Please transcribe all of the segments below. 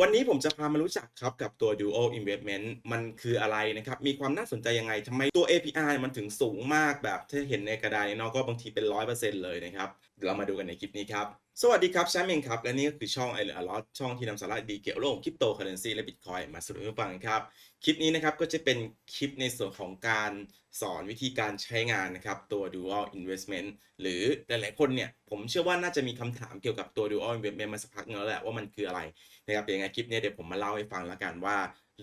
วันนี้ผมจะพามารู้จักครับกับตัว Duo Investment มันคืออะไรนะครับ มีความน่าสนใจยังไงทำไมตัว APR มันถึงสูงมากแบบถ้าเห็นในกระดานนี้เนาะก็บางทีเป็น 100%เลยนะครับ เรามาดูกันในคลิปนี้ครับ สวัสดีครับแชมป์เองครับ และนี่ก็คือช่องไอเ l อ l ช่องที่นำสาระดีเกี่ยวกับโลกคริปโตเคอเรนซีและบิตคอยมาสรุปให้ฟังครับ คลิปนี้นะครับก็จะเป็นคลิปในส่วนของการสอนวิธีการใช้งานนะครับ ตัว Dual Investment หรือหลายๆคนเนี่ย ผมเชื่อว่าน่าจะมีคำถามเกี่ยวกับตัว Dual Investment มาสักพักนึงแล้วแหละว่ามันคืออะไรนะครับเดี๋ยวยังไงคลิปนี้เดี๋ยวผมมาเล่าให้ฟังแล้วกันว่า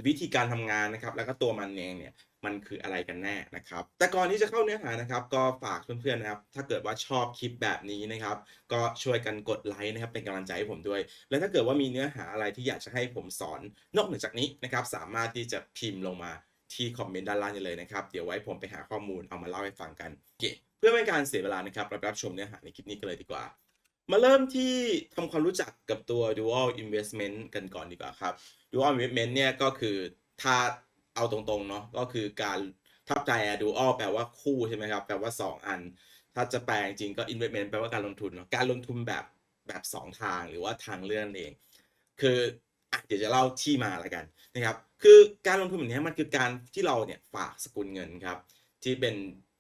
วิธีการทำงานนะครับแล้วก็ตัวมันเองเนี่ย มันคืออะไรกันแน่นะครับ แต่ก่อนที่จะเข้าเนื้อหานะครับ ก็ฝากเพื่อนๆนะครับ ถ้าเกิดว่าชอบคลิปแบบนี้นะครับ ก็ช่วยกันกดไลค์นะครับ เป็นกำลังใจให้ผมด้วย และถ้าเกิดว่ามีเนื้อหาอะไรที่อยากจะให้ผมสอน นอกเหนือจากนี้นะครับ สามารถที่จะพิมพ์ลงมาที่คอมเมนต์ด้านล่างได้เลยนะครับ เดี๋ยวไว้ผมไปหาข้อมูลเอามาเล่าให้ฟังกันโอเคเพื่อไม่การเสียเวลานะครับเรารับชมเนื้อหาในคลิปนี้กันเลยดีกว่า มาเริ่มที่ทำความรู้จักกับตัว dual investment กันก่อนดีกว่าครับ dual investment เนี่ยก็คือถ้า เอาตรงๆเนาะก็คือการทับใจอะ dual แปลว่าคู่ใช่ไหมครับแปลว่า 2 อัน ถ้าจะแปลจริงก็ investment แปลว่าการลงทุนเนาะการลงทุนแบบแบบ 2 ทางหรือว่าทางเลื่อนเอง คืออะเดี๋ยวจะเล่าที่มาละกันนะครับ คือการลงทุนแบบนี้มันคือการที่เราเนี่ยฝากสกุลเงินครับ ที่เป็น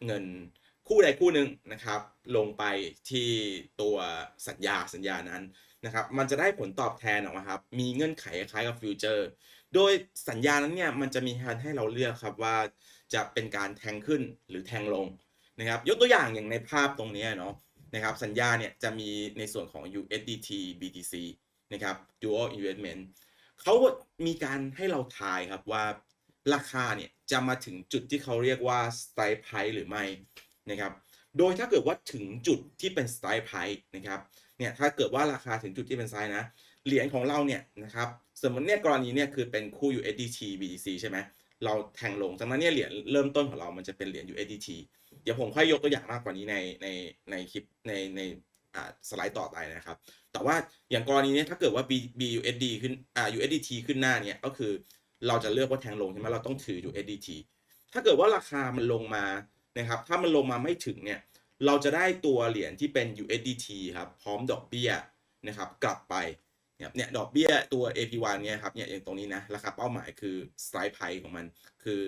เงินคู่ใดคู่หนึ่งนะครับ ลงไปที่ตัวสัญญาสัญญานั้นนะครับ มันจะได้ผลตอบแทนออกมาครับ มีเงื่อนไขคล้ายกับฟิวเจอร์ โดยสัญญานั้นเนี่ยมันจะมีการให้เราเลือกครับว่าจะเป็นการแทงขึ้นหรือแทงลงนะครับ ยกตัวอย่างอย่างในภาพตรงนี้เนาะนะครับสัญญาเนี่ยจะมีในส่วนของ USDT BTC นะครับ Dual Investment เขามีการให้เราทายครับว่าราคาเนี่ยจะมาถึงจุดที่เขาเรียกว่า strike price หรือไม่นะครับ โดยถ้าเกิดว่าถึงจุดที่เป็น strike price นะครับ เนี่ยถ้าเกิดว่าราคาถึงจุดที่เป็น strike นะ เหรียญของเราเนี่ยนะครับสมมติเนี่ยกรณีเนี่ยคือเป็นคู่ USDT BTC ใช่ไหมเราแทงลงจากนั้นเนี่ยเหรียญเริ่มต้นของเรามันจะเป็นเหรียญ USDT เดี๋ยวผมค่อยยกตัวอย่างมากกว่านี้ในในในคลิปในในอ่าสไลด์ต่อไปนะครับ แต่ว่าอย่างกรณีเนี้ยถ้าเกิดว่า B BUSD ขึ้นอ่า USDT ขึ้นหน้าเนี่ยก็คือเราจะเลือกว่าแทงลงใช่ไหมเราต้องถือ USDT ถ้าเกิดว่าราคามันลงมานะครับ ถ้ามันลงมาไม่ถึงเนี่ย เราจะได้ตัวเหรียญที่เป็น USDT ครับ พร้อมดอกเบี้ยนะครับ กลับไป เนี่ยดอกเบี้ยตัว APY เนี่ยครับเนี่ยอย่างตรงนี้นะราคาเป้าหมายคือ strike price ของมันคือ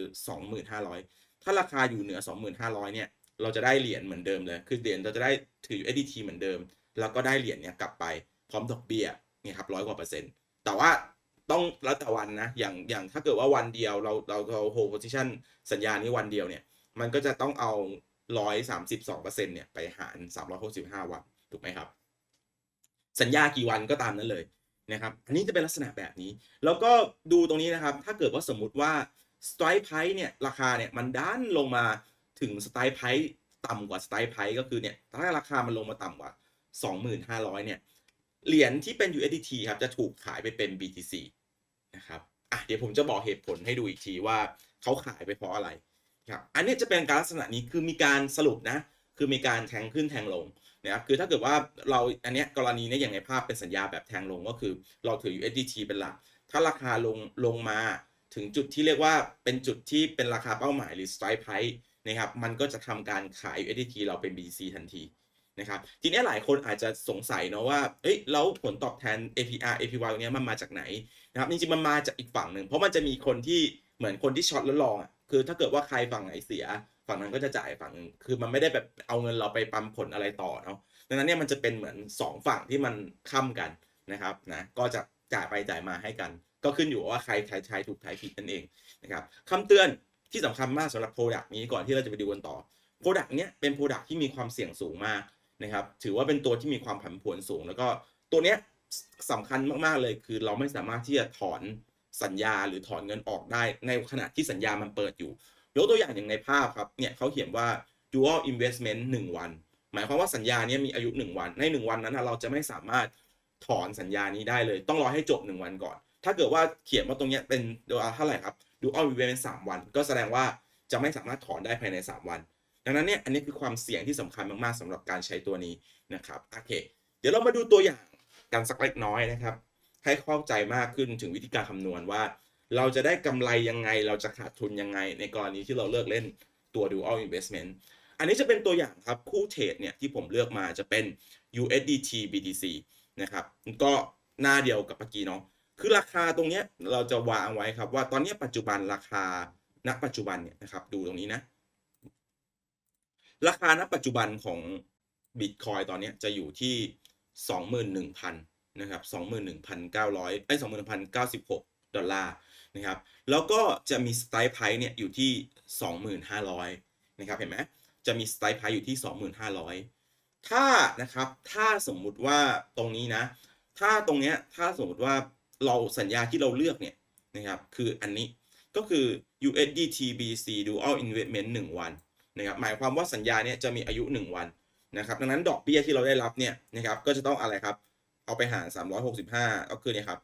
2,500 ถ้าราคาอยู่เหนือ 2,500เนี่ยเราจะได้เหรียญเหมือนเดิมเลย คือเหรียญเราจะได้ถือ USDT เหมือนเดิม แล้วก็ได้เหรียญเนี่ยกลับไปพร้อมดอกเบี้ยเนี่ยครับร้อยกว่าเปอร์เซ็นต์ แต่ว่าต้องแล้วแต่วันนะ อย่างอย่างถ้าเกิดว่าวันเดียวเราเราเราโฮ position สัญญานี้วันเดียวเนี่ย มันก็จะต้องเอา132เปอร์เซ็นต์เนี่ยไปหาร365วัน ถูกไหมครับ สัญญากี่วันก็ตามนั้นเลยนะครับ อันนี้จะเป็นลักษณะแบบนี้ แล้วก็ดูตรงนี้นะครับ ถ้าเกิดว่าสมมุติว่า strike price เนี่ยราคาเนี่ยมันด้านลงมาถึง strike price ต่ำกว่า strike price ก็คือเนี่ยถ้าราคามันลงมาต่ำกว่า 2,500เนี่ยเหรียญที่เป็น USDT ครับจะถูกขายไปเป็น BTC นะครับอะเดี๋ยวผมจะบอกเหตุผลให้ดูอีกทีว่าเขาขายไปเพราะอะไรครับอันนี้จะเป็นการลักษณะนี้คือมีการสรุปนะคือมีการแทงขึ้นแทงลง นะครับคือถ้าเกิดว่าเราอันเนี้ยกรณีนี้อย่างในภาพเป็นสัญญาแบบแทงลงก็คือ เราถือ USDT เป็นหลัก ถ้าราคาลงลงมาถึงจุดที่เรียกว่าเป็นจุดที่เป็นราคาเป้าหมายหรือ strike price นะครับมันก็จะทำการขาย USDT เราเป็น BTC ทันทีนะครับทีนี้หลายคนอาจจะสงสัยเนาะว่าเอ้ยแล้วผลตอบแทน APR APY ตรงนี้มันมาจากไหนนะครับจริงๆมันมาจากอีกฝั่งหนึ่งเพราะมันจะมีคนที่เหมือนคนที่ช็อตแล้วลองอะคือถ้าเกิดว่าใครฝั่งไหนเสีย ฝั่งนั้นก็จะจ่ายฝั่งคือมันไม่ได้แบบเอาเงินเราไปปันผลอะไรต่อเนาะดังนั้นเนี่ยมันจะเป็นเหมือน 2 ฝั่งที่มันค้ำกันนะครับนะก็จะจ่ายไปจ่ายมาให้กัน ก็ขึ้นอยู่ว่าใครใครใช้ถูกใช้ผิดนั่นเองนะครับคำเตือนที่สำคัญมากสำหรับโปรดักต์นี้ก่อนที่เราจะไปดูกันต่อโปรดักต์เนี้ยเป็นโปรดักต์ที่มีความเสี่ยงสูงมากนะครับถือว่าเป็นตัวที่มีความผันผวนสูง แล้วก็ตัวเนี้ยสำคัญมากๆเลยคือเราไม่สามารถที่จะถอนสัญญาหรือถอนเงินออกได้ในขณะที่สัญญามันเปิดอยู่ ยกตัวอย่างอย่างในภาพครับ เนี่ยเขาเขียนว่า dual investment 1 วัน หมายความว่าสัญญานี้มีอายุ 1 วัน ใน 1 วันนั้นเราจะไม่สามารถถอนสัญญานี้ได้เลย ต้องรอให้จบ 1 วันก่อน ถ้าเกิดว่าเขียนว่าตรงเนี้ยเป็นเท่าไหร่ครับ dual investment 3 วัน ก็แสดงว่าจะไม่สามารถถอนได้ภายใน 3 วัน ดังนั้นเนี่ย อันนี้คือความเสี่ยงที่สำคัญมากๆสำหรับการใช้ตัวนี้นะครับ โอเค เดี๋ยวเรามาดูตัวอย่างกันสักเล็กน้อยนะครับ ให้เข้าใจมากขึ้นถึงวิธีการคำนวณว่า เราจะได้กำไรยังไง เราจะขาดทุนยังไง ในกรณีที่เราเลิกเล่นตัว dual investment อันนี้จะเป็นตัวอย่างครับ คู่เทรดเนี่ยที่ผมเลือกมาจะเป็น USDT BTC นะครับก็หน้าเดียวกับเมื่อกี้เนาะคือราคาตรงเนี้ยเราจะวางไว้ครับว่าตอนนี้ปัจจุบันราคาณปัจจุบันเนี่ยนะครับดูตรงนี้นะ ราคาณปัจจุบันของบิตคอยตอนนี้จะอยู่ที่ 21,000นะครับ21,900ไอ้21,096 ดอลลาร์ นะครับ แล้วก็จะมีสไตล์ไพร์เนี่ยอยู่ที่ 2,500นะครับ เห็นไหมจะมีสไตล์ไพร์อยู่ที่ 2,500 ถ้านะครับ ถ้าสมมุติว่าตรงนี้นะ ถ้าตรงเนี้ย ถ้าสมมติว่าเราสัญญาที่เราเลือกเนี่ยนะครับ คืออันนี้ก็คือ USDT BC Dual Investment 1 วันนะครับ หมายความว่าสัญญาเนี่ยจะมีอายุ 1 วันนะครับ ดังนั้นดอกเบี้ยที่เราได้รับเนี่ยนะครับ ก็จะต้องอะไรครับ เอาไปหาร 365 ก็คือเนี่ยครับ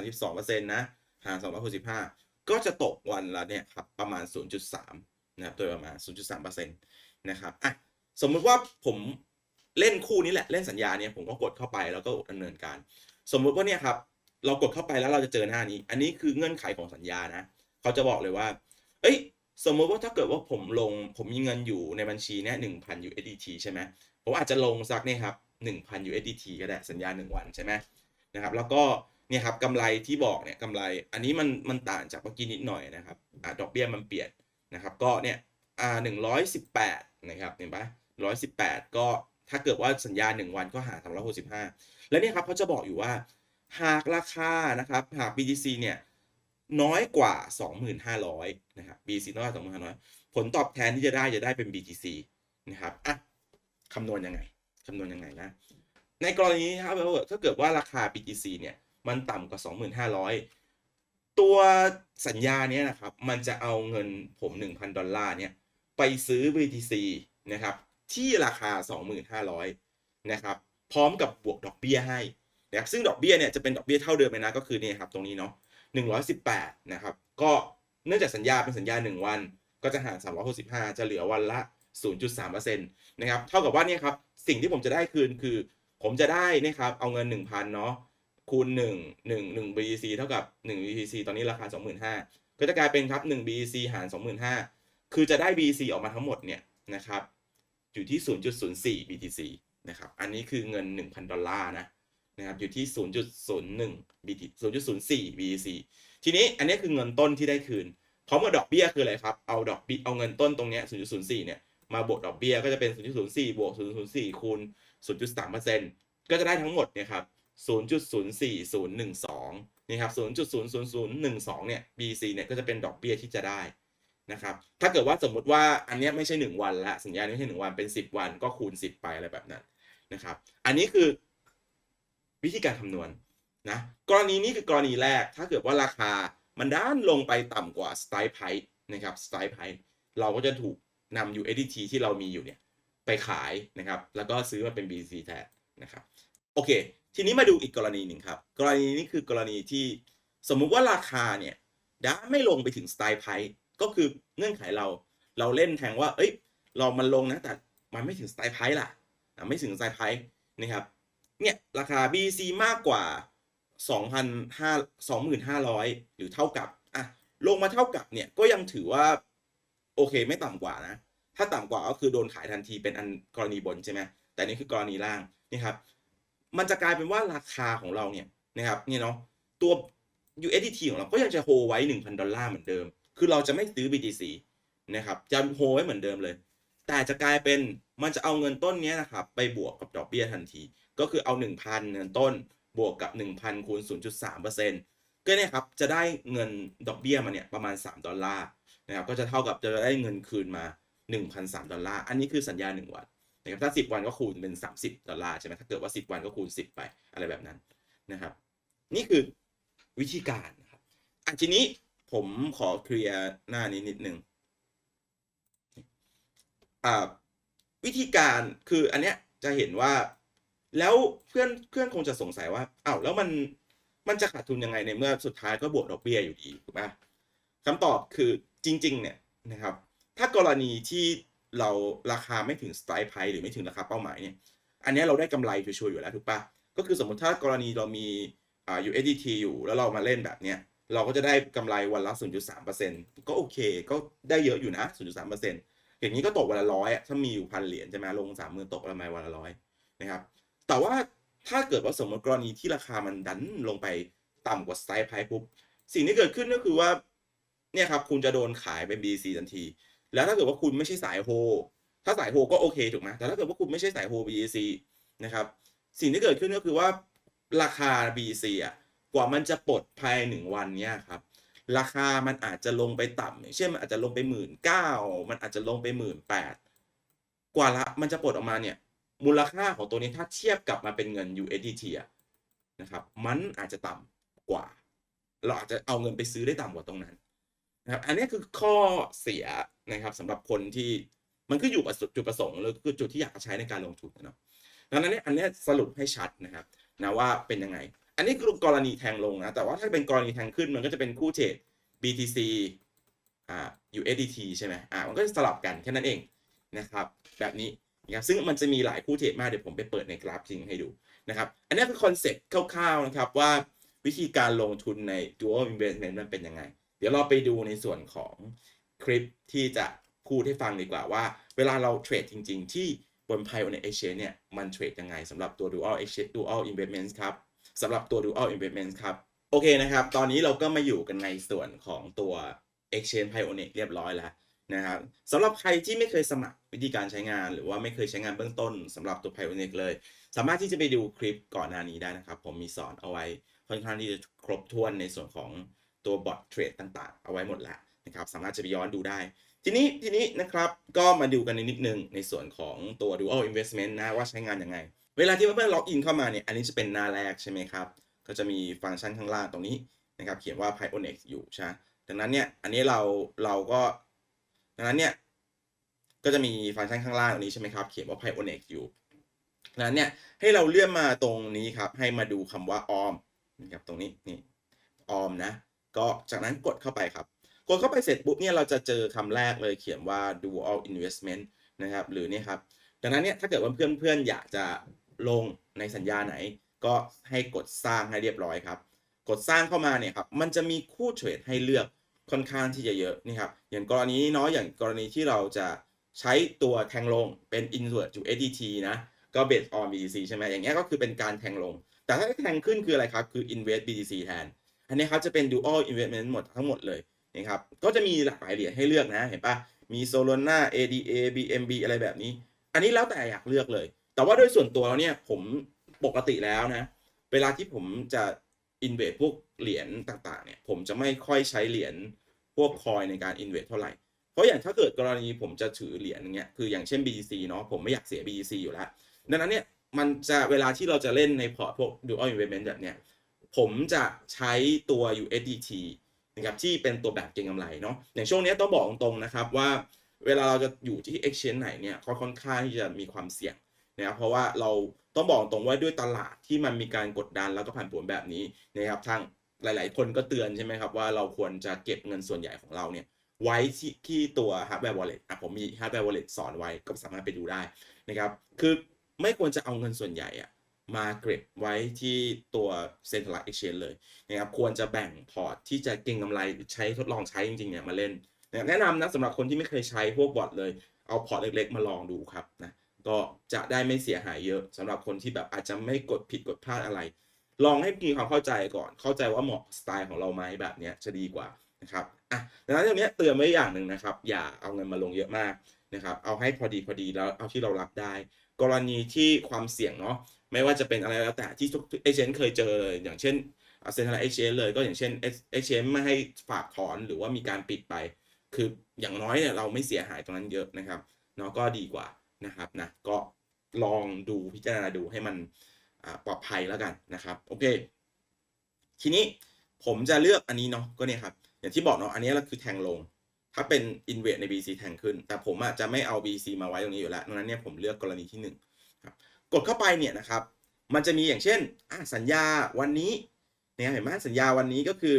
132%นะ หาร265 ก็จะตกวันละเนี่ยครับประมาณ 0.3นะครับโดยประมาณ 0.3%นะครับอะสมมุติว่าผมเล่นคู่นี้แหละเล่นสัญญาเนี่ยผมก็กดเข้าไปแล้วก็ดำเนินการ สมมุติว่าเนี่ยครับเรากดเข้าไปแล้วเราจะเจอหน้านี้ อันนี้คือเงื่อนไขของสัญญานะเขาจะบอกเลยว่า เอ้ย สมมติว่าถ้าเกิดว่าผมลงผมมีเงินอยู่ในบัญชีเนี่ย1,000 USDT ใช่ไหมผมอาจจะลงสักเนี่ยครับ1,000 USDT ก็ได้สัญญา1วันใช่ไหมนะครับ แล้วก็ เนี่ยครับกำไรที่บอกเนี่ยกำไร อันนี้มันมันต่างจากเมื่อกี้นิดหน่อยนะครับอ่าดอกเบี้ยมันเปลี่ยนนะครับก็เนี่ยอ่า118นะครับเห็นปะ118ก็ถ้าเกิดว่าสัญญา 1 วันก็หา365แล้วเนี่ยครับเขาจะบอกอยู่ว่า หากราคานะครับหาก BTC เนี่ยน้อยกว่า 2,500นะครับ BTC น้อยกว่า2,500 ผลตอบแทนที่จะได้จะได้เป็น BTC นะครับอะคำนวณยังไงคำนวณยังไงนะ ในกรณีนี้ครับถ้าเกิดว่าราคา BTC เนี่ย มันต่ำกว่า 2,500 ตัวสัญญาเนี้ยนะครับ มันจะเอาเงินผม 1,000 ดอลลาร์เนี่ยไปซื้อ BTC นะครับ ที่ราคา 2,500 นะครับ พร้อมกับบวกดอกเบี้ยให้นะครับซึ่งดอกเบี้ยเนี่ยจะเป็นดอกเบี้ยเท่าเดิมเลยนะก็คือเนี่ยครับตรงนี้เนาะ118 นะครับ ก็เนื่องจากสัญญาเป็นสัญญา 1 วัน ก็จะหาร 365 จะเหลือวันละ 0.3%นะครับ เท่ากับว่าเนี่ยครับ สิ่งที่ผมจะได้คืนคือ ผมจะได้นะครับเอาเงิน 1,000 เนาะ คูณ1 1 1 BTC เท่ากับ1 BTC ตอนนี้ราคา 25,000 ก็จะกลายเป็นครับ1 BTC หาร 25,000 คือจะได้ BTC ออกมาทั้งหมดเนี่ยนะครับอยู่ที่ 0.04 BTC นะครับ อันนี้คือเงิน 1,000 ดอลลาร์นะนะครับอยู่ที่ 0.01 BT 0.04 BTC ทีนี้อันนี้คือเงินต้นที่ได้คืนพร้อมกับดอกเบี้ยคืออะไรครับ เอาดอกเบี้เอาเงินต้นตรงเนี้ย 0.04 เนี่ย มาบวกดอกเบี้ยก็จะเป็น 0.04 บวก 0.04 คูณ 0.3%ก็จะได้ทั้งหมดเนี่ยครับ 0.04012นี่ครับ0.00012เนี่ย BC เนี่ยก็จะเป็นดอกเบี้ยที่จะได้นะครับถ้าเกิดว่าสมมุติว่าอันนี้ไม่ใช่ 1 วันละสัญญาไม่ใช่ 1 วันเป็น 10 วันก็คูณ 10 ไปอะไรแบบนั้นนะครับ อันนี้คือวิธีการคำนวณนะกรณีนี้คือกรณีแรก ถ้าเกิดว่าราคามันด้านลงไปต่ำกว่า strike price นะครับ strike price เราก็จะถูกนำ USDT ที่เรามีอยู่เนี่ยไปขายนะครับ แล้วก็ซื้อมาเป็น BC แทนนะครับ โอเค ทีนี้มาดูอีกกรณีหนึ่งครับ กรณีนี้คือกรณีที่สมมุติว่าราคาเนี่ยด้าไม่ลงไปถึง strike price ก็คือเงื่อนไขเรา เราเล่นแทงว่า เอ้ย เรามันลงนะ แต่มันไม่ถึง strike price ล่ะ ไม่ถึง strike price นะครับ เนี่ยราคา BC มากกว่า 2,500 หรือเท่ากับ อะ ลงมาเท่ากับเนี่ย ก็ยังถือว่า โอเคไม่ต่ำกว่านะ ถ้าต่ำกว่าก็คือโดนขายทันทีเป็นอันกรณีบนใช่ไหม แต่นี่คือกรณีล่างนี่ครับ มันจะกลายเป็นว่าราคาของเราเนี่ยนะครับนี่เนาะตัว USDT ของเราก็ยังจะโฮไว้ 1,000 ดอลลาร์เหมือนเดิม คือเราจะไม่ซื้อ BTC นะครับจะโฮไว้เหมือนเดิมเลย แต่จะกลายเป็นมันจะเอาเงินต้นนี้นะครับไปบวกกับดอกเบี้ยทันที ก็คือเอา 1,000 เงินต้นบวกกับ 1,000คูณ0.3%ก็เนี่ยครับจะได้เงินดอกเบี้ยมาเนี่ยประมาณ 3 ดอลลาร์นะครับก็จะเท่ากับจะได้เงินคืนมา 1,003ดอลลาร์อันนี้คือสัญญา 1 วัน นะครับถ้า 10 วันก็คูณเป็น 30 ดอลลาร์ใช่ไหมถ้าเกิดว่า 10 วันก็คูณ 10 ไปอะไรแบบนั้นนะครับ นี่คือวิธีการนะครับอะทีนี้ผมขอเคลียร์หน้านี้นิดนึงอ่าวิธีการคืออันเนี้ยจะเห็นว่าแล้วเพื่อนเพื่อนคงจะสงสัยว่าอ้าวแล้วมันมันจะขาดทุนยังไงในเมื่อสุดท้ายก็บวกดอกเบี้ยอยู่ดีถูกไหมคำตอบคือจริง ๆ เนี่ยนะครับ ถ้ากรณีที่ เราราคาไม่ถึงสไตล์ไพหรือไม่ถึงราคาเป้าหมายเนี่ย อันนี้เราได้กำไรชัวร์อยู่แล้วถูกปะก็คือสมมติถ้ากรณีเรามีอ่า USDT อยู่แล้วเรามาเล่นแบบเนี้ยเราก็จะได้กำไรวันละ 0.3%ก็โอเค ก็ได้เยอะอยู่นะ 0.3%อย่างนี้ก็ตกวันละร้อยถ้ามีอยู่พันเหรียญใช่ไหมลงสามหมื่นตกประมาวันละร้อยนะครับ แต่ว่าถ้าเกิดว่าสมมติกรณีที่ราคามันดันลงไปต่ำกว่า strike price ปุ๊บ สิ่งที่เกิดขึ้นก็คือว่า เนี่ยครับ คุณจะโดนขายเป็น BC ทันที แล้วถ้าเกิดว่าคุณไม่ใช่สายโฮ ถ้าสายโฮก็โอเคถูกไหมแต่ถ้าเกิดว่าคุณไม่ใช่สายโฮ BTC นะครับ สิ่งที่เกิดขึ้นก็คือว่าราคา BTC อะ กว่ามันจะปลดภายหนึ่งวันเนี่ยครับ ราคามันอาจจะลงไปต่ำเช่นมันอาจจะลงไปหมื่นเก้ามันอาจจะลงไปหมื่นแปดกว่าละมันจะปลดออกมาเนี่ย มูลค่าของตัวนี้ถ้าเทียบกลับมาเป็นเงิน USDT อะนะครับ มันอาจจะต่ำกว่า เราอาจจะเอาเงินไปซื้อได้ต่ำกว่าตรงนั้น นะครับอันนี้คือข้อเสียนะครับสำหรับคนที่มันคืออยู่กับจุดประสงค์หรือคือจุดที่อยากใช้ในการลงทุนเนาะดังนั้นเนี่ยอันนี้สรุปให้ชัดนะครับนะว่าเป็นยังไง อันนี้คือกรณีแทงลงนะแต่ว่าถ้าเป็นกรณีแทงขึ้นมันก็จะเป็นคู่เทรด BTC อ่า USDT ใช่ไหมอ่ามันก็จะสลับกันแค่นั้นเองนะครับแบบนี้นะครับซึ่งมันจะมีหลายคู่เทรดมากเดี๋ยวผมไปเปิดในกราฟจริงให้ดูนะครับอันนี้คือคอนเซ็ปต์คร่าวๆนะครับว่าวิธีการลงทุนใน dual investment มันเป็นยังไง ดี๋ยวเราไปดูในส่วนของคลิปที่จะพูดให้ฟังดีกว่าว่า เวลาเราเทรดจริง ๆ ที่บน Pioneer Exchange เนี่ย มันเทรดยังไงสำหรับตัว dual exchange dual investments ครับสำหรับตัว dual investments ครับ โอเคนะครับ ตอนนี้เราก็มาอยู่กันในส่วนของตัว Exchange Pioneer เรียบร้อยแล้วนะครับสำหรับใครที่ไม่เคยสมัครวิธีการใช้งานหรือว่าไม่เคยใช้งานเบื้องต้นสำหรับตัว Pioneer เลย สามารถที่จะไปดูคลิปก่อนหน้านี้ได้นะครับ ผมมีสอนเอาไว้ค่อนข้างที่จะครบถ้วนในส่วนของ ตัวบอทเทรดต่างๆ เอาไว้หมดแล้วนะครับสามารถจะไปย้อนดูได้ ทีนี้ทีนี้นะครับก็มาดูกันในนิดนึงในส่วนของตัว dual investment นะว่าใช้งานยังไง เวลาที่เพื่อนๆล็อกอินเข้ามาเนี่ยอันนี้จะเป็นหน้าแรกใช่ไหมครับ ก็จะมีฟังก์ชันข้างล่างตรงนี้นะครับเขียนว่า Pioneer อยู่ใช่ดังนั้นเนี่ยอันนี้เราเราก็ดังนั้นเนี่ยก็จะมีฟังก์ชันข้างล่างตรงนี้ใช่ไหมครับเขียนว่า Pioneer อยู่ดังนั้นเนี่ยให้เราเลื่อนมาตรงนี้ครับให้มาดูคำว่าออมนะครับตรงนี้นี่ออมนะ ก็จากนั้นกดเข้าไปครับ กดเข้าไปเสร็จปุ๊บเนี่ยเราจะเจอคำแรกเลยเขียนว่า dual investment นะครับหรือเนี่ยครับดังนั้นเนี่ยถ้าเกิดว่าเพื่อนๆอยากจะลงในสัญญาไหน ก็ให้กดสร้างให้เรียบร้อยครับ กดสร้างเข้ามาเนี่ยครับมันจะมีคู่เทรดให้เลือกค่อนข้างที่จะเยอะนี่ครับอย่างกรณีนี้เนาะอย่างกรณีที่เราจะใช้ตัวแทงลงเป็น invert to SDT นะก็ based on BTC ใช่ไหมอย่างเงี้ยก็คือเป็นการแทงลง แต่ถ้าแทงขึ้นคืออะไรครับ คือ invest BTC แทน อันนี้ครับจะเป็น dual investment หมดทั้งหมดเลยนะครับ ก็จะมีหลากหลายเหรียญให้เลือกนะ เห็นปะมี Solana ADA BNB อะไรแบบนี้ อันนี้แล้วแต่อยากเลือกเลย แต่ว่าโดยส่วนตัวแล้วเนี่ยผมปกติแล้วนะ เวลาที่ผมจะอินเวสพวกเหรียญต่างๆเนี่ย ผมจะไม่ค่อยใช้เหรียญพวกคอยในการอินเวสเท่าไหร่ เพราะอย่างถ้าเกิดกรณีผมจะถือเหรียญอย่างเงี้ย คืออย่างเช่น BTC เนาะ ผมไม่อยากเสีย BTC อยู่แล้ว ดังนั้นเนี่ย มันจะเวลาที่เราจะเล่นในพอร์ตพวก dual investment แบบเนี้ย ผมจะใช้ตัว USDT นะครับที่เป็นตัวแบบเก็งกำไรเนาะอย่างช่วงนี้ต้องบอกตรงๆนะครับว่าเวลาเราจะอยู่ที่ exchange ไหนเนี่ยก็ค่อนข้างที่จะมีความเสี่ยงนะครับเพราะว่าเราต้องบอกตรงว่าด้วยตลาดที่มันมีการกดดันแล้วก็ผันผวนแบบนี้นะครับทางหลาย ๆ คนก็เตือนใช่ไหมครับว่าเราควรจะเก็บเงินส่วนใหญ่ของเราเนี่ยไว้ที่ที่ตัว hardware wallet อะผมมี hardware wallet สอนไว้ก็สามารถไปดูได้นะครับคือไม่ควรจะเอาเงินส่วนใหญ่อะ มาเก็บไว้ที่ตัว centralized exchange เลยนะครับควรจะแบ่งพอร์ตที่จะเก็งกำไรใช้ทดลองใช้จริงๆเนี่ยมาเล่นแนะนำนะสำหรับคนที่ไม่เคยใช้พวกบอทเลย เอาพอร์ตเล็กๆ มาลองดูครับนะก็จะได้ไม่เสียหายเยอะสำหรับคนที่แบบอาจจะไม่กดผิดกดพลาดอะไร ลองให้มีความเข้าใจก่อนเข้าใจว่าเหมาะสไตล์ของเราไหมแบบเนี้ยจะดีกว่านะครับอะดังนั้นตรงนี้เตือนไว้อย่างหนึ่งนะครับ อย่าเอาเงินมาลงเยอะมากนะครับเอาให้พอดีพอดีแล้วเอาที่เรารับได้ กรณีที่ความเสี่ยงเนาะ ไม่ว่าจะเป็นอะไรแล้วแต่ที่ทุกเอเจนต์เคยเจอเลย อย่างเช่นเซ็นทรัลเอเจนต์เลยก็อย่างเช่นเอเจนต์ไม่ให้ฝากถอนหรือว่ามีการปิดไป คืออย่างน้อยเนี่ยเราไม่เสียหายตรงนั้นเยอะนะครับเนาะก็ดีกว่านะครับนะก็ลองดูพิจารณาดูให้มันปลอดภัยแล้วกันนะครับโอเค ทีนี้ผมจะเลือกอันนี้เนาะก็เนี่ยครับอย่างที่บอกเนาะอันนี้เราคือแทงลง ถ้าเป็นอินเว e ใน BC แทงขึ้น แต่ผมอาจจะไม่เอา BC มาไว้ตรงนี้อยู่แล้วดังนั้นเนี่ยผมเลือกกรณีที่1ครับ กดเข้าไปเนี่ยนะครับ มันจะมีอย่างเช่นสัญญาวันนี้เนี่ยเห็นไหมสัญญาวันนี้ก็คือ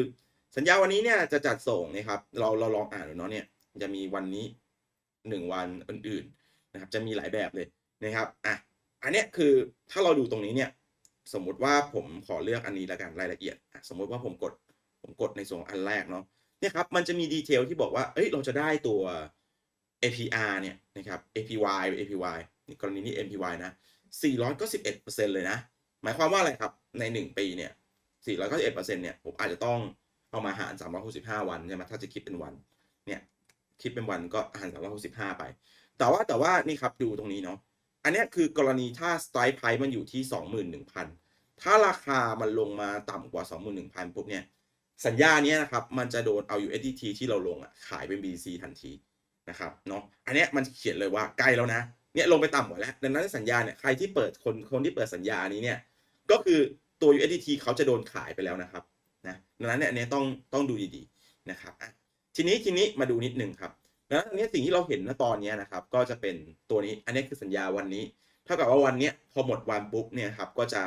สัญญาวันนี้เนี่ยจะจัดส่งนะครับ เราเราลองอ่านดูเนาะเนี่ยจะมีวันนี้หนึ่งวันอื่นๆนะครับ จะมีหลายแบบเลยนะครับอะอันเนี้ยคือถ้าเราดูตรงนี้เนี่ยสมมุติว่าผมขอเลือกอันนี้แล้วกันรายละเอียด สมมุติว่าผมกดผมกดในส่วนอันแรกเนาะเนี่ยครับมันจะมีดีเทลที่บอกว่าเอ้ยเราจะได้ตัว APR เนี่ยนะครับ APY APY กรณีนี้ MPY นะ 491%เลยนะ หมายความว่าอะไรครับ ใน 1 ปีเนี่ย 491%เนี่ย ผมอาจจะต้องเอามาหาร 365 วันใช่ไหมถ้าจะคิดเป็นวัน เนี่ย คิดเป็นวันก็หาร 365 ไป แต่ว่าแต่ว่านี่ครับดูตรงนี้เนาะ อันนี้คือกรณีถ้า strike price มันอยู่ที่ 21,000 ถ้าราคามันลงมาต่ำกว่า 21,000ปุ๊บเนี่ย สัญญาเนี้ยนะครับ มันจะโดนเอา USDT ที่เราลงอะขายเป็น BTC ทันทีนะครับ เนาะ อันนี้มันเขียนเลยว่าใกล้แล้วนะ เนี่ยลงไปต่ำกว่าแล้ว ดังนั้นสัญญาเนี่ยใครที่เปิดคนคนที่เปิดสัญญานี้เนี่ยก็คือตัว USDT เขาจะโดนขายไปแล้วนะครับนะดังนั้นเนี่ยอันนี้ต้องต้องดูดีๆนะครับทีนี้ทีนี้มาดูนิดนึงครับดังนั้นอันเนี้ยสิ่งที่เราเห็นณตอนนี้นะครับก็จะเป็นตัวนี้อันนี้คือสัญญาวันนี้เท่ากับว่าวันเนี้ยพอหมดวันปุ๊บเนี่ยครับก็จะ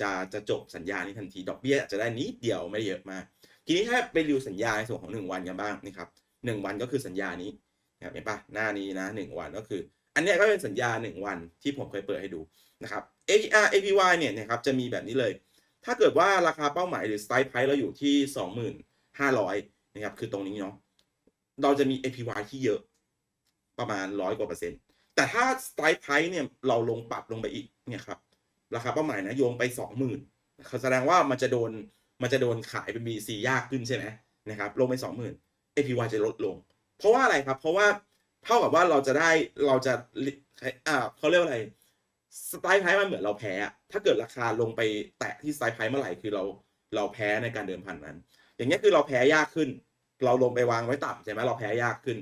จะจะจบสัญญานี้ทันทีดอกเบี้ยจะได้นิดเดียวไม่เยอะมากทีนี้ถ้าไปดูสัญญาในส่วนของ 1 วันกันบ้างนี่ครับหนึ่งวันก็คือสัญญานี้เห็นปะหน้านี้นะ 1 วันก็คือ อันนี้ก็เป็นสัญญา 1 วันที่ผมเคยเปิดให้ดูนะครับ APR APY เนี่ยนะครับจะมีแบบนี้เลย ถ้าเกิดว่าราคาเป้าหมายหรือ strike price เราอยู่ที่ 25,500นะครับคือตรงนี้เนาะเราจะมี APY ที่เยอะประมาณร้อยกว่าเปอร์เซ็นต์แต่ถ้า strike price เนี่ยเราลงปรับลงไปอีกเนี่ยครับราคาเป้าหมายนะโยงไป 20,000เขาแสดงว่ามันจะโดนมันจะโดนขายเป็น BC ยากขึ้นใช่ไหมนะครับลงไป 20,000 APY จะลดลง เพราะว่าอะไรครับเพราะว่า เท่ากับว่าเราจะได้เราจะอ่าเขาเรียกว่าอะไรสไตล์ไพ่มันเหมือนเราแพ้ ถ้าเกิดราคาลงไปแตะที่สไตล์ไพ่เมื่อไหร่คือเราเราแพ้ในการเดิมพันนั้น อย่างเงี้ยคือเราแพ้ยากขึ้น เราลงไปวางไว้ต่ำใช่ไหมเราแพ้ยากขึ้น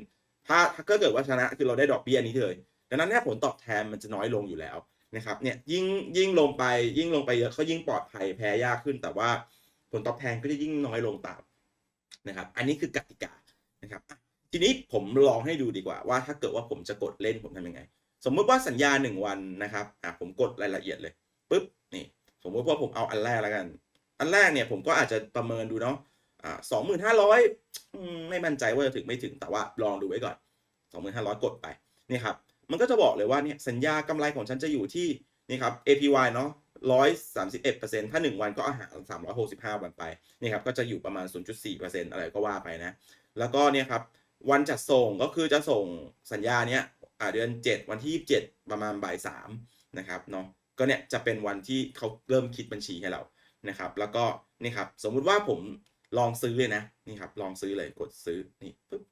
ถ้าถ้าเกิดว่าชนะคือเราได้ดอกเบี้ยนี้เลยดังนั้นเนี่ยผลตอบแทนมันจะน้อยลงอยู่แล้วนะครับเนี่ยยิ่งยิ่งลงไปยิ่งลงไปเยอะเขายิ่งปลอดภัยแพ้ยากขึ้น แต่ว่าผลตอบแทนก็จะยิ่งน้อยลงตามนะครับ อันนี้คือกติกานะครับ ทีนี้ผมลองให้ดูดีกว่าว่าถ้าเกิดว่าผมจะกดเล่นผมทำยังไง สมมติว่าสัญญาหนึ่งวันนะครับอะผมกดรายละเอียดเลยปุ๊บนี่สมมติว่าผมเอาอันแรกแล้วกัน อันแรกเนี่ยผมก็อาจจะประเมินดูเนาะอ่าสองหมื่นห้าร้อยไม่มั่นใจว่าจะถึงไม่ถึงแต่ว่าลองดูไว้ก่อนสองหมื่นห้าร้อยกดไปนี่ครับมันก็จะบอกเลยว่าเนี่ยสัญญากำไรของฉันจะอยู่ที่นี่ครับ APY เนาะร้อยสามสิบเอ็ดเปอร์เซ็นต์ถ้าหนึ่งวันก็อาหารสามร้อยหกสิบห้าวันไปนี่ครับก็จะอยู่ประมาณศูนย์จุดสี่เปอร์เซ็นต์อะไรก็ว่าไปนะ แล้วก็เนี่ยครับ วันจัดส่งก็คือจะส่งสัญญาเนี้ยอ่าเดือน 7 วันที่ 27 ประมาณบ่ายสามนะครับเนาะก็เนี่ยจะเป็นวันที่เขาเริ่มคิดบัญชีให้เรานะครับ แล้วก็นี่ครับสมมุติว่าผมลองซื้อเลยนะนี่ครับลองซื้อเลยกดซื้อนี่ปุ๊บ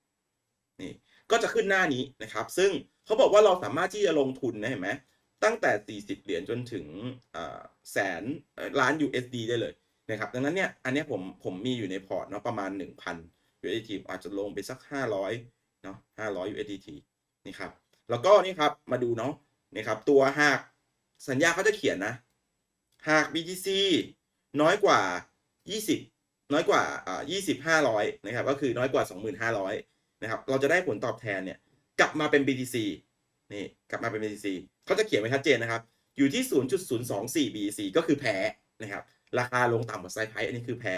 นี่ก็จะขึ้นหน้านี้นะครับ ซึ่งเขาบอกว่าเราสามารถที่จะลงทุนนะเห็นไหมตั้งแต่ 40 เหรียญจนถึงแสนล้าน USD ได้เลยนะครับดังนั้นเนี่ยอันนี้ผมผมมีอยู่ในพอร์ตเนาะประมาณ 1,000 USDT อาจจะลงไปสัก 500เนาะ500 USDT นี่ครับ แล้วก็นี่ครับมาดูเนาะนี่ครับ ตัวหากสัญญาเขาจะเขียนนะ หาก BTC น้อยกว่า 20 น้อยกว่าอ่า20 500นะครับ ก็คือน้อยกว่า 25,000นะครับ เราจะได้ผลตอบแทนเนี่ยกลับมาเป็น BTC นี่กลับมาเป็น BTC เขาจะเขียนไว้ชัดเจนนะครับ อยู่ที่ 0.024 BTC ก็คือแพ้นะครับ ราคาลงต่ำกว่าไซไพอันนี้คือแพ้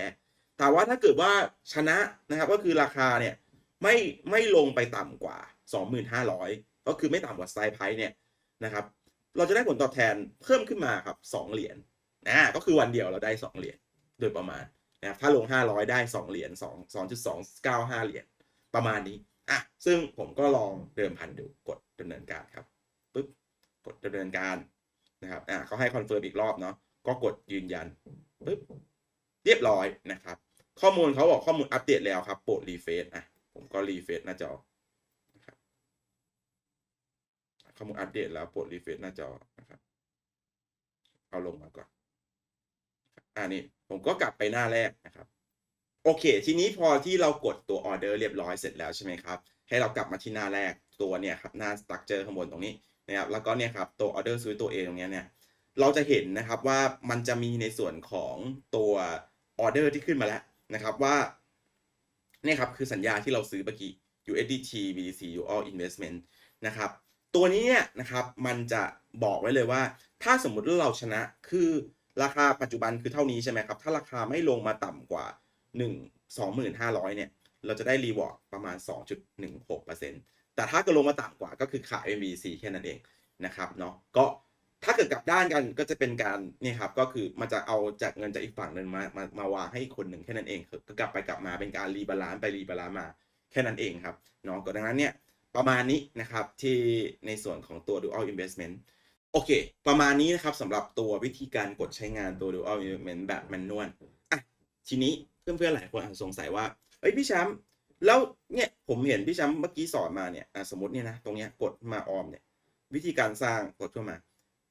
แต่ว่าถ้าเกิดว่าชนะนะครับก็คือราคาเนี่ยไม่ไม่ลงไปต่ำกว่า 2,500 ก็คือไม่ต่ำกว่าไซไพเนี่ยนะครับเราจะได้ผลตอบแทนเพิ่มขึ้นมาครับ 2 เหรียญนะก็คือวันเดียวเราได้ 2 เหรียญโดยประมาณนะครับถ้าลง 500 ได้ 2 เหรียญ2 2.295 เหรียญประมาณนี้อะซึ่งผมก็ลองเดิมพันดูกดดำเนินการครับปึ๊บกดดำเนินการนะครับอะเขาให้คอนเฟิร์มอีกรอบเนาะก็กดยืนยันปึ๊บเรียบร้อยนะครับ ข้อมูลเขาบอกข้อมูลอัปเดตแล้วครับโปรดรีเฟซอะผมก็รีเฟซหน้าจอนะครับข้อมูลอัปเดตแล้วโปรดรีเฟซหน้าจอนะครับเอาลงมาก่อนอ่านี่ผมก็กลับไปหน้าแรกนะครับ โอเค ทีนี้พอที่เรากดตัวออเดอร์เรียบร้อยเสร็จแล้วใช่ไหมครับ ให้เรากลับมาที่หน้าแรกตัวเนี่ยครับหน้าสตั๊กเจอข้างบนตรงนี้นะครับแล้วก็เนี่ยครับตัวออเดอร์ซื้อตัวเองตรงนี้เนี่ยเราจะเห็นนะครับว่ามันจะมีในส่วนของตัวออเดอร์ที่ขึ้นมาแล้ว นะครับว่าเนี่ยครับคือสัญญาที่เราซื้อเมื่อกี้ USDT BTC UL Investment นะครับตัวนี้เนี่ยนะครับมันจะบอกไว้เลยว่า ถ้าสมมุติว่าเราชนะคือราคาปัจจุบันคือเท่านี้ใช่ไหมครับ ถ้าราคาไม่ลงมาต่ำกว่า 1 25,000 เนี่ย เราจะได้รีวอร์ดประมาณ 2.16%แต่ถ้าเกิดลงมาต่ำกว่าก็คือขาย MVC แค่นั้นเองนะครับเนาะก็ ถ้าเกิดกลับด้านกันก็จะเป็นการนี่ครับก็คือมันจะเอาจากเงินจากอีกฝั่งหนึ่งมามามาวางให้อีกคนหนึ่งแค่นั้นเองก็กลับไปกลับมาเป็นการรีบาลานซ์ไปรีบาลานซ์มาแค่นั้นเองครับเนาะก็ดังนั้นเนี่ยประมาณนี้นะครับที่ในส่วนของตัว dual investment โอเค ประมาณนี้นะครับสำหรับตัววิธีการกดใช้งานตัว dual investment แบบแมนนวลอะทีนี้เพื่อนๆหลายคนอาจจะสงสัยว่าเอ้ยพี่แชมป์แล้วเนี่ยผมเห็นพี่แชมป์เมื่อกี้สอนมาเนี่ยสมมติเนี่ยนะตรงเนี้ยกดมาออมเนี่ยวิธีการสร้างกดเข้ามา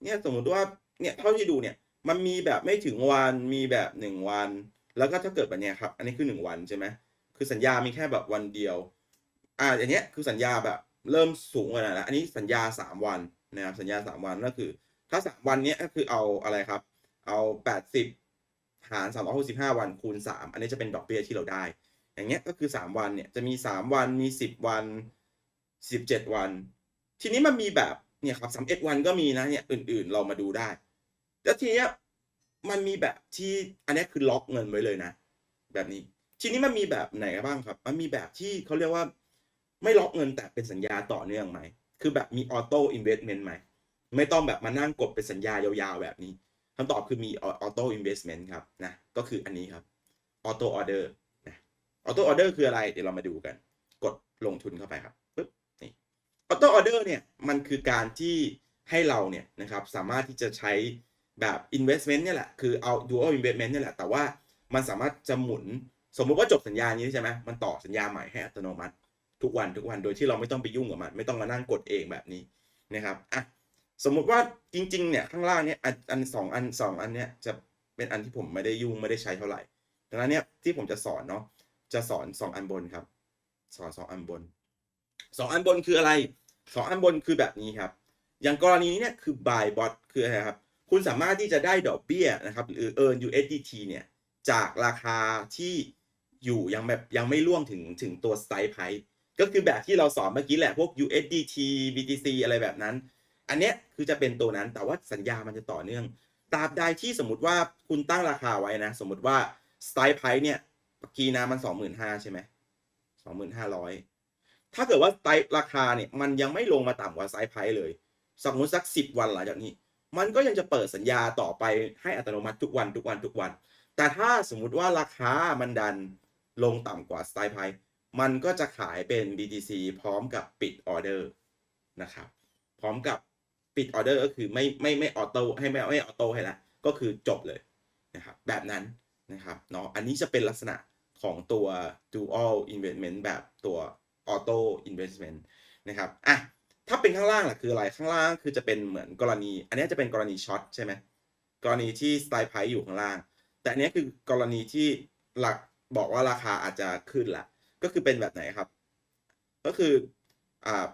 เนี่ยสมมติว่าเนี่ยเท่าที่ดูเนี่ยมันมีแบบไม่ถึงวันมีแบบหนึ่งวัน แล้วก็ถ้าเกิดแบบเนี้ยครับ อันนี้คือหนึ่งวันใช่ไหมคือสัญญามีแค่แบบวันเดียว อ่าอย่างเนี้ยคือสัญญาแบบเริ่มสูงกว่านั้นแล้วอันนี้สัญญาสามวันนะครับสัญญาสามวันก็คือ ถ้าสามวันเนี้ยก็คือเอาอะไรครับ เอาแปดสิบหารสามร้อยหกสิบห้าวันคูณสามอันนี้จะเป็นดอกเบี้ยที่เราได้ อย่างเงี้ยก็คือสามวันเนี่ยจะมีสามวันมีสิบวันสิบเจ็ดวัน ทีนี้มันมีแบบ เนี่ยครับสามเอ็ดวันก็มีนะเนี่ยอื่นๆเรามาดูได้ แล้วทีเนี้ยมันมีแบบที่อันนี้คือล็อกเงินไว้เลยนะ แบบนี้ ทีนี้มันมีแบบไหนบ้างครับ มันมีแบบที่เขาเรียกว่าไม่ล็อกเงินแต่เป็นสัญญาต่อเนื่องไหม คือแบบมีออโต้อินเวสเมนต์ไหม ไม่ต้องแบบมานั่งกดเป็นสัญญายาวๆแบบนี้คำตอบคือมีออโต้อินเวสเมนต์ครับนะ ก็คืออันนี้ครับออโต้ออเดอร์นะออโต้ออเดอร์คืออะไร เดี๋ยวเรามาดูกัน กดลงทุนเข้าไปครับ ออโต้ออเดอร์เนี่ยมันคือการที่ให้เราเนี่ยนะครับสามารถที่จะใช้แบบ investment เนี่ยแหละคือเอา dual investment เนี่ยแหละ แต่ว่ามันสามารถจะหมุนสมมุติว่าจบสัญญานี้ใช่ไหมมันต่อสัญญาใหม่ให้อัตโนมัติ ทุกวันทุกวันโดยที่เราไม่ต้องไปยุ่งกับมันไม่ต้องมานั่งกดเองแบบนี้นะครับอะสมมุติว่าจริงๆเนี่ยข้างล่างเนี่ยอันสองอันสองอันเนี่ยจะเป็นอันที่ผมไม่ได้ยุ่งไม่ได้ใช้เท่าไหร่ดังนั้นเนี่ยที่ผมจะสอนเนาะจะสอนสองอันบนครับ สอนสองอันบน สองอันบนคืออะไรสองอันบนคือแบบนี้ครับ อย่างกรณีนี้เนี่ยคือ buy bot คืออะไรครับ คุณสามารถที่จะได้ดอกเบี้ยนะครับหรือ earn USDT เนี่ยจากราคาที่อยู่ยังแบบยังไม่ล่วงถึงถึงตัว strike price ก็คือแบบที่เราสอนเมื่อกี้แหละพวก USDT BTC อะไรแบบนั้น อันเนี้ยคือจะเป็นตัวนั้นแต่ว่าสัญญามันจะต่อเนื่องตราบใดที่สมมติว่าคุณตั้งราคาไว้นะ สมมติว่า strike price เนี่ยเมื่อกี้นะมัน 25,000ใช่ไหม25,500 ถ้าเกิดว่า strike ราคาเนี่ยมันยังไม่ลงมาต่ำกว่า strike price เลย สมมติสัก 10 วันหลังจากนี้ มันก็ยังจะเปิดสัญญาต่อไปให้อัตโนมัติทุกวันทุกวันทุกวัน แต่ถ้าสมมุติว่าราคามันดันลงต่ำกว่า strike price มันก็จะขายเป็น BTC พร้อมกับปิดออเดอร์นะครับ พร้อมกับปิดออเดอร์ก็คือไม่ไม่ไม่ออโต้ให้ไม่ไม่ออโต้ให้ละก็คือจบเลยนะครับแบบนั้นนะครับเนาะอันนี้จะเป็นลักษณะของตัว dual investment แบบตัว auto investment นะครับอะถ้าเป็นข้างล่างล่ะคืออะไรข้างล่างคือจะเป็นเหมือนกรณี อันนี้จะเป็นกรณีช็อตใช่ไหมกรณีที่ strike price อยู่ข้างล่าง แต่อันนี้คือกรณีที่หลักบอกว่าราคาอาจจะขึ้นละก็คือเป็นแบบไหนครับ ก็คืออ่า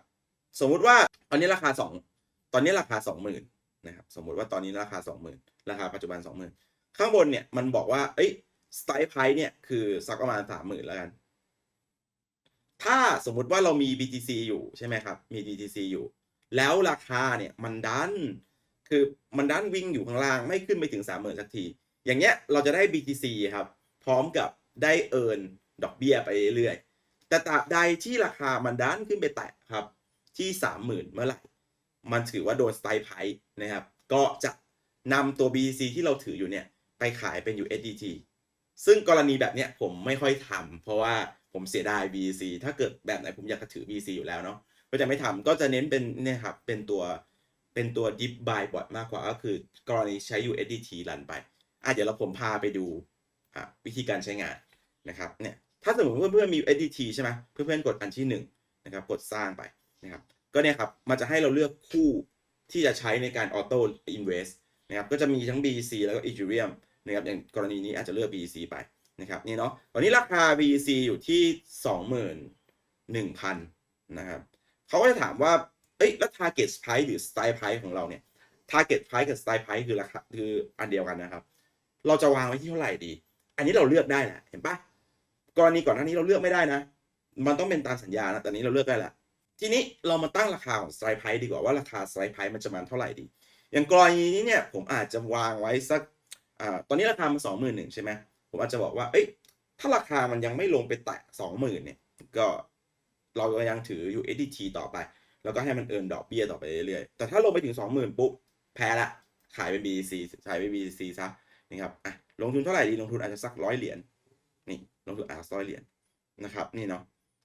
สมมุติว่าตอนนี้ราคาสองตอนนี้ราคาสองหมื่นนะครับสมมุติว่าตอนนี้ราคาสองหมื่นราคาปัจจุบันสองหมื่นข้างบนเนี่ยมันบอกว่าเอ้ย strike price เนี่ยคือสักประมาณสามหมื่นแล้วกัน ถ้าสมมุติว่าเรามี BTC อยู่ใช่ไหมครับ มี BTC อยู่ แล้วราคาเนี่ยมันดัน คือมันดันวิ่งอยู่ข้างล่างไม่ขึ้นไปถึงสามหมื่นสักที อย่างเงี้ยเราจะได้ BTC ครับ พร้อมกับได้เอินดอกเบี้ยไปเรื่อยๆ แต่ตราบใดที่ราคามันดันขึ้นไปแตะครับที่สามหมื่นเมื่อไหร่ มันถือว่าโดนสไตล์ไพนะครับ ก็จะนำตัว BTC ที่เราถืออยู่เนี่ยไปขายเป็น USDT ซึ่งกรณีแบบเนี้ยผมไม่ค่อยทำเพราะว่า ผมเสียดาย B C ถ้าเกิดแบบไหนผมอยากจะถือ B C อยู่แล้วเนาะก็จะไม่ทำก็จะเน้นเป็นเนี่ยครับเป็นตัวเป็นตัว Dip Buy Bot มากกว่าก็คือกรณีใช้ USDT รันไปอะเดี๋ยวเราผมพาไปดูอะวิธีการใช้งานนะครับเนี่ยถ้าสมมติเพื่อนๆมี USDT ใช่ไหมเพื่อนๆกดอันที่หนึ่งนะครับกดสร้างไปนะครับก็เนี่ยครับมันจะให้เราเลือกคู่ที่จะใช้ในการ Auto Invest นะครับก็จะมีทั้ง B C แล้วก็ Ethereum นะครับอย่างกรณีนี้อาจจะเลือก B C ไป นะครับนี่เนาะตอนนี้ราคา BTC อยู่ที่ 21,000นะครับเขาก็จะถามว่าเอ้ยแล้ว target price หรือ strike price ของเราเนี่ย target price กับ strike price คือราคาคืออันเดียวกันนะครับ เราจะวางไว้ที่เท่าไหร่ดี อันนี้เราเลือกได้แหละเห็นปะกรณีก่อนหน้านี้เราเลือกไม่ได้นะ มันต้องเป็นตามสัญญานะแต่นี้เราเลือกได้ละทีนี้เรามาตั้งราคาของ strike price ดีกว่าว่าราคา strike price มันจะมาเท่าไหร่ดี อย่างกรณีนี้เนี่ยผมอาจจะวางไว้สักอ่าตอนนี้ราคามันสองหมื่นหนึ่งใช่ไหม ผมอาจจะบอกว่า เอ้ย ถ้าราคามันยังไม่ลงไปแตะสองหมื่นเนี่ย ก็เรายังถือ USDT ต่อไป แล้วก็ให้มันเอินดอกเบี้ยต่อไปเรื่อยๆ แต่ถ้าลงไปถึงสองหมื่นปุ๊บ แพ้ละ ขายเป็น BTC ขายเป็น BTC ซะนะครับอะลงทุนเท่าไหร่ดี ลงทุนอาจจะสักร้อยเหรียญ นี่ ลงทุนอาจจะร้อยเหรียญนะครับ นี่เนาะ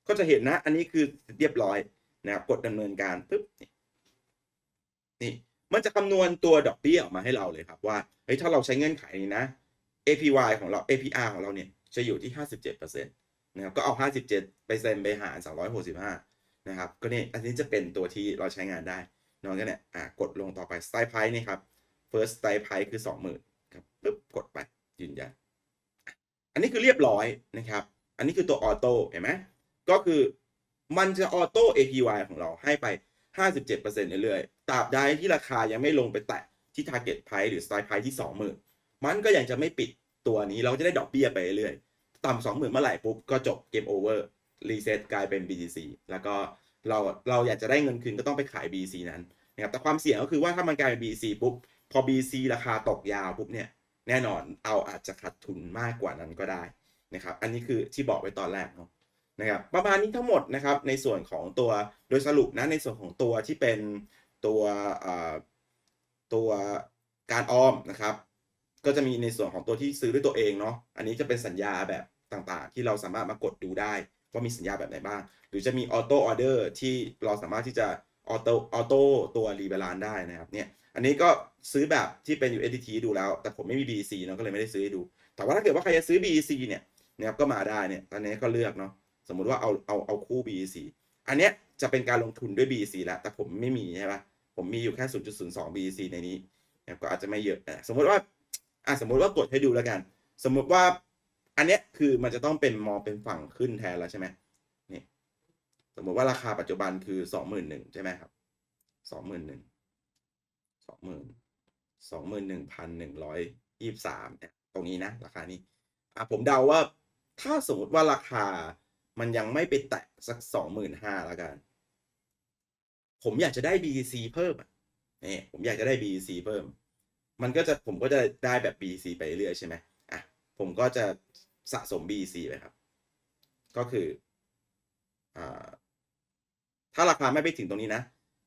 ก็จะเห็นนะ อันนี้คือเรียบร้อยนะครับ กดดำเนินการปุ๊บ นี่นี่มันจะคำนวณตัวดอกเบี้ยออกมาให้เราเลยครับว่า เฮ้ย ถ้าเราใช้เงื่อนไขนี้นะ APY ของเรา APR ของเราเนี่ยจะอยู่ที่ 57%นะครับก็เอา 57 ไปเซ็นไปหาร 265 นะครับ ก็นี่อันนี้จะเป็นตัวที่เราใช้งานได้ นอนกันเนี่ยอะกดลงต่อไป Strike Price นี่ครับ First Strike Price คือ 20,000ครับปึ๊บกดไปยืนยัน อันนี้คือเรียบร้อยนะครับ อันนี้คือตัวออโต้เห็นไหมก็คือมันจะออโต้ APY ของเราให้ไป 57%เรื่อยๆตราบใดที่ราคายังไม่ลงไปแตะที่ Target Price หรือ Strike Price ที่ 20,000 มันก็ยังจะไม่ปิดตัวนี้เราจะได้ดอกเบี้ยไปเรื่อยๆต่ำ20,000เมื่อไหร่ปุ๊บก็จบเกมโอเวอร์รีเซ็ตกลายเป็น BTC แล้วก็เราเราอยากจะได้เงินคืนก็ต้องไปขาย BTC นั้นนะครับแต่ความเสี่ยงก็คือว่าถ้ามันกลายเป็น BTC ปุ๊บพอ BTC ราคาตกยาวปุ๊บเนี่ยแน่นอนเอาอาจจะขาดทุนมากกว่านั้นก็ได้นะครับอันนี้คือที่บอกไว้ตอนแรกเนาะนะครับประมาณนี้ทั้งหมดนะครับในส่วนของตัวโดยสรุปนะในส่วนของตัวที่เป็นตัวตัวการออมนะครับ ก็จะมีในส่วนของตัวที่ซื้อด้วยตัวเองเนาะ อันนี้จะเป็นสัญญาแบบต่างๆ ที่เราสามารถมากดดูได้ ว่ามีสัญญาแบบไหนบ้าง หรือจะมีออโต้ออเดอร์ที่เราสามารถที่จะออโต้ออโต้ตัวรีบาลานได้นะครับเนี่ย อันนี้ก็ซื้อแบบที่เป็น USDT ดูแล้ว แต่ผมไม่มี BEC เนาะก็เลยไม่ได้ซื้อให้ดู แต่ว่าถ้าเกิดว่าใครจะซื้อ BEC เนี่ยนะครับก็มาได้เนี่ยตอนนี้ก็เลือกเนาะสมมุติว่าเอาเอาเอาคู่ BEC อันเนี้ยจะเป็นการลงทุนด้วย BEC แล้วแต่ผมไม่มีใช่ปะผมมีอยู่แค่ 0.02 BEC ในนี้นะครับก็อาจจะไม่เยอะอะสมมติว่า อะสมมติว่ากดให้ดูแล้วกัน สมมติว่าอันเนี้ยคือมันจะต้องเป็นมองเป็นฝั่งขึ้นแทนแล้วใช่ไหมนี่สมมติว่าราคาปัจจุบันคือสองหมื่นหนึ่งใช่ไหมครับสองหมื่นหนึ่งสองหมื่นสองหมื่นหนึ่งพันหนึ่งร้อยยี่สิบสามเนี่ยตรงนี้นะราคานี้อะผมเดาว่าถ้าสมมติว่าราคามันยังไม่ไปแตะสักสองหมื่นห้าแล้วกัน ผมอยากจะได้ BTC เพิ่มอะนี่ผมอยากจะได้ BTC เพิ่ม มันก็จะผมก็จะได้แบบ BC ไปเรื่อยใช่ไหมอะผมก็จะสะสม BC ไปครับ ก็คืออ่าถ้าราคาไม่ไปถึงตรงนี้นะ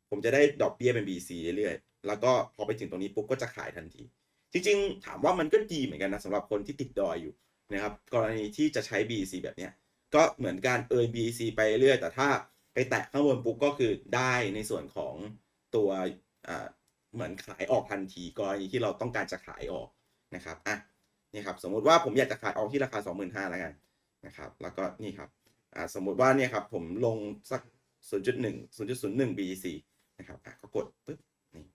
ผมจะได้ดอกเบี้ยเป็น BC เรื่อยๆ แล้วก็พอไปถึงตรงนี้ปุ๊บก็จะขายทันที จริงๆ ถามว่ามันก็ดีเหมือนกันนะสำหรับคนที่ติดดอยอยู่นะครับ กรณีที่จะใช้ BC แบบเนี้ย ก็เหมือนการเอิน BC ไปเรื่อย แต่ถ้าไปแตะข้างบนปุ๊บก็คือได้ในส่วนของตัวอ่า เหมือนขายออกทันทีกรณีที่เราต้องการจะขายออกนะครับอะนี่ครับสมมุติว่าผมอยากจะขายออกที่ราคา 25,000แล้วกันนะครับ แล้วก็นี่ครับอ่าสมมุติว่าเนี่ยครับผมลงสัก 0.1 0.01 BTC นะครับอะก็กดปึ๊บนี่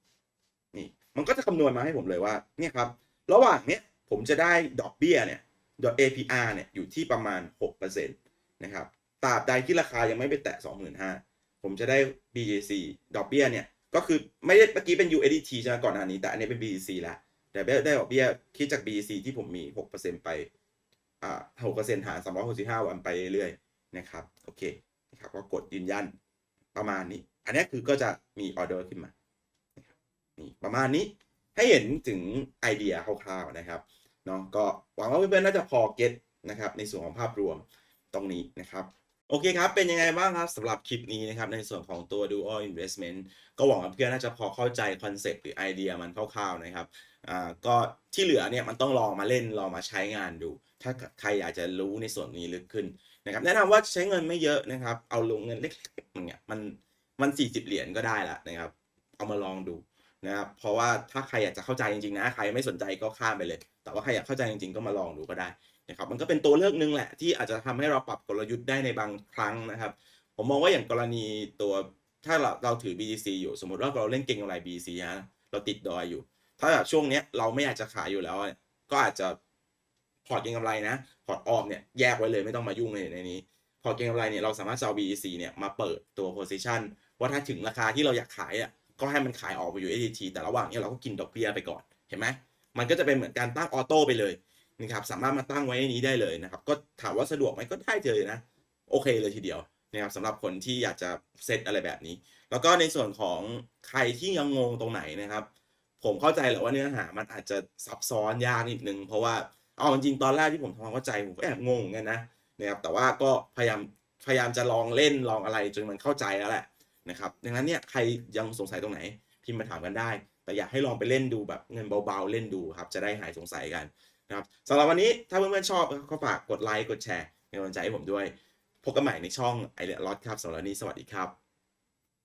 นี่มันก็จะคำนวณมาให้ผมเลยว่าเนี่ยครับระหว่างเนี้ยผมจะได้ดอกเบี้ยเนี่ยดอก APR เนี่ยอยู่ที่ประมาณ6%นะครับตราบใดที่ราคายังไม่ไปแตะ 25,000 ผมจะได้ BTC ดอกเบี้ยเนี่ย ก็คือไม่ได้เมื่อกี้เป็น USDT ใช่ไหมก่อนหน้านี้ แต่อันนี้เป็น BTC แล้วแต่ได้ดอกเบี้ยคิดจาก BTC ที่ผมมี 6%ไปอ่า6%หาร365วันไปเรื่อยๆนะครับ โอเคนะครับก็กดยืนยันประมาณนี้ อันนี้คือก็จะมีออเดอร์ขึ้นมานี่ประมาณนี้ให้เห็นถึงไอเดียคร่าวๆนะครับเนาะก็หวังว่าเพื่อนๆน่าจะพอเก็ตนะครับในส่วนของภาพรวมตรงนี้นะครับ โอเคครับ เป็นยังไงบ้างครับสำหรับคลิปนี้นะครับ ในส่วนของตัว dual investment ก็หวังว่าเพื่อนน่าจะพอเข้าใจคอนเซปต์หรือไอเดียมันคร่าวๆนะครับอ่าก็ที่เหลือเนี่ยมันต้องลองมาเล่นลองมาใช้งานดู ถ้าใครอยากจะรู้ในส่วนนี้ลึกขึ้นนะครับ แนะนำว่าใช้เงินไม่เยอะนะครับ เอาลงเงินเล็กๆมันเนี่ยมันมันสี่สิบเหรียญก็ได้ละนะครับ เอามาลองดูนะครับเพราะว่าถ้าใครอยากจะเข้าใจจริงๆนะใครไม่สนใจก็ข้ามไปเลย แต่ว่าใครอยากเข้าใจจริงๆก็มาลองดูก็ได้ นะครับมันก็เป็นตัวเลือกหนึ่งแหละที่อาจจะทำให้เราปรับกลยุทธ์ได้ในบางครั้งนะครับ ผมมองว่าอย่างกรณีตัวถ้าเราเราถือ BTC อยู่สมมติว่าเราเล่นเก่งกำไร BTC นะเราติดดอยอยู่ ถ้าช่วงเนี้ยเราไม่อยากจะขายอยู่แล้ว ก็อาจจะพอร์ตเก่งกำไรนะพอร์ตออมเนี่ยแยกไว้เลยไม่ต้องมายุ่งเลยในนี้พอร์ตเก่งกำไรเนี่ยเราสามารถจะเอา BTC เนี่ยมาเปิดตัว position ว่าถ้าถึงราคาที่เราอยากขายอะก็ให้มันขายออกไปอยู่ ADT แต่ระหว่างนี้เราก็กินดอกเบี้ยไปก่อนเห็นไหมมันก็จะเป็นเหมือนการตั้งออโต้ไปเลย นะครับสามารถมาตั้งไว้ในนี้ได้เลยนะครับ ก็ถามว่าสะดวกไหมก็ได้เลยนะ โอเคเลยทีเดียวนะครับสำหรับคนที่อยากจะเซตอะไรแบบนี้ แล้วก็ในส่วนของใครที่ยังงงตรงไหนนะครับ ผมเข้าใจแหละว่าเนื้อหามันอาจจะซับซ้อนยากนิดนึง เพราะว่าเอาจริงตอนแรกที่ผมทำความเข้าใจผมก็แอบงงเหมือนกันนะนะครับแต่ว่าก็พยายามพยายามจะลองเล่นลองอะไรจนมันเข้าใจแล้วแหละนะครับดังนั้นเนี่ยใครยังสงสัยตรงไหนพิมพ์มาถามกันได้ แต่อยากให้ลองไปเล่นดูแบบเงินเบาๆเล่นดูครับจะได้หายสงสัยกัน นะครับสำหรับวันนี้ถ้าเพื่อนๆชอบก็ฝากกดไลค์กดแชร์เป็นกำลังใจให้ผมด้วย พบกันใหม่ในช่องไอเลียลอดครับสำหรับวันนี้สวัสดีครับ